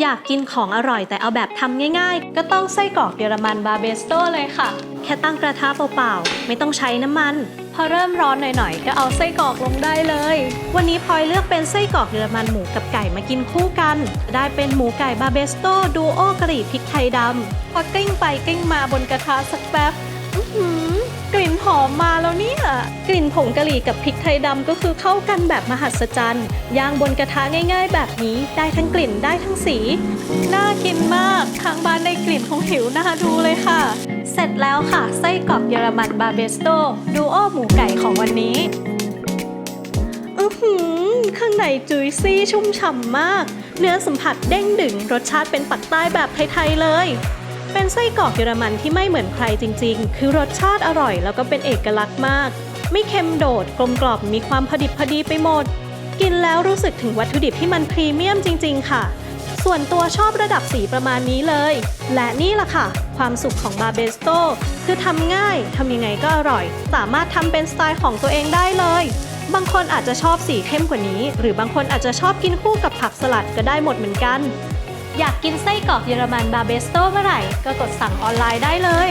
อยากกินของอร่อยแต่เอาแบบทำง่ายๆ ก็ต้องไส้กรอกเยอรมันบาเบสโตเลยค่ะ แค่ตั้งกระทะเปล่าๆ ไม่ต้องใช้น้ำมัน พอเริ่มร้อนหน่อยๆ ก็เอาไส้กรอกลงได้เลย วันนี้พลอยเลือกเป็นไส้กรอกเยอรมันหมูกับไก่มากินคู่กัน ได้เป็นหมูไก่บาเบสโตดูโอกะหรี่พริกไทยดำพอกลิ้งไปกลิ้งมาบนกระทะสักแป๊บ อื้อหือมมาแล้วเนี่ย กลิ่นผงกะหรี่กับพริกไทยดำก็คือเข้ากันแบบมหัศจรรย์ย่างบนกระทะง่ายๆ แบบนี้ได้ทั้งกลิ่นได้ทั้งสี น่ากินมากทางบ้านในกลิ่นของหิวน่าดูเลยค่ะ เสร็จแล้วค่ะ ไส้กรอกเยอรมันบาเบสโตดูโอหมูไก่ของวันนี้อือหือข้างในจุยซี่ชุ่มฉ่ำมาก เนื้อสัมผัสเด้งดึงรสชาติเป็นปักใต้แบบไทยๆเลย เป็นไส้กรอกเยอรมันที่ไม่เหมือนใครจริง ๆ คือรสชาติอร่อยแล้วก็เป็นเอกลักษณ์มาก ไม่เค็มโดดกลมกล่อมมีความพอดิบพอดีไปหมด กินแล้วรู้สึกถึงวัตถุดิบที่มันพรีเมียมจริง ๆ ค่ะ ส่วนตัวชอบระดับสีประมาณนี้เลย และนี่ล่ะค่ะ ความสุขของบาเบสโตคือทำง่ายทำยังไงก็อร่อย สามารถทำเป็นสไตล์ของตัวเองได้เลยบางคนอาจจะชอบสีเข้มกว่านี้ หรือบางคนอาจจะชอบกินคู่กับผักสลัดก็ได้หมดเหมือนกัน อยากกินไส้กรอกเยอรมันบาเบสโตเมื่อไหร่ ก็กดสั่งออนไลน์ได้เลย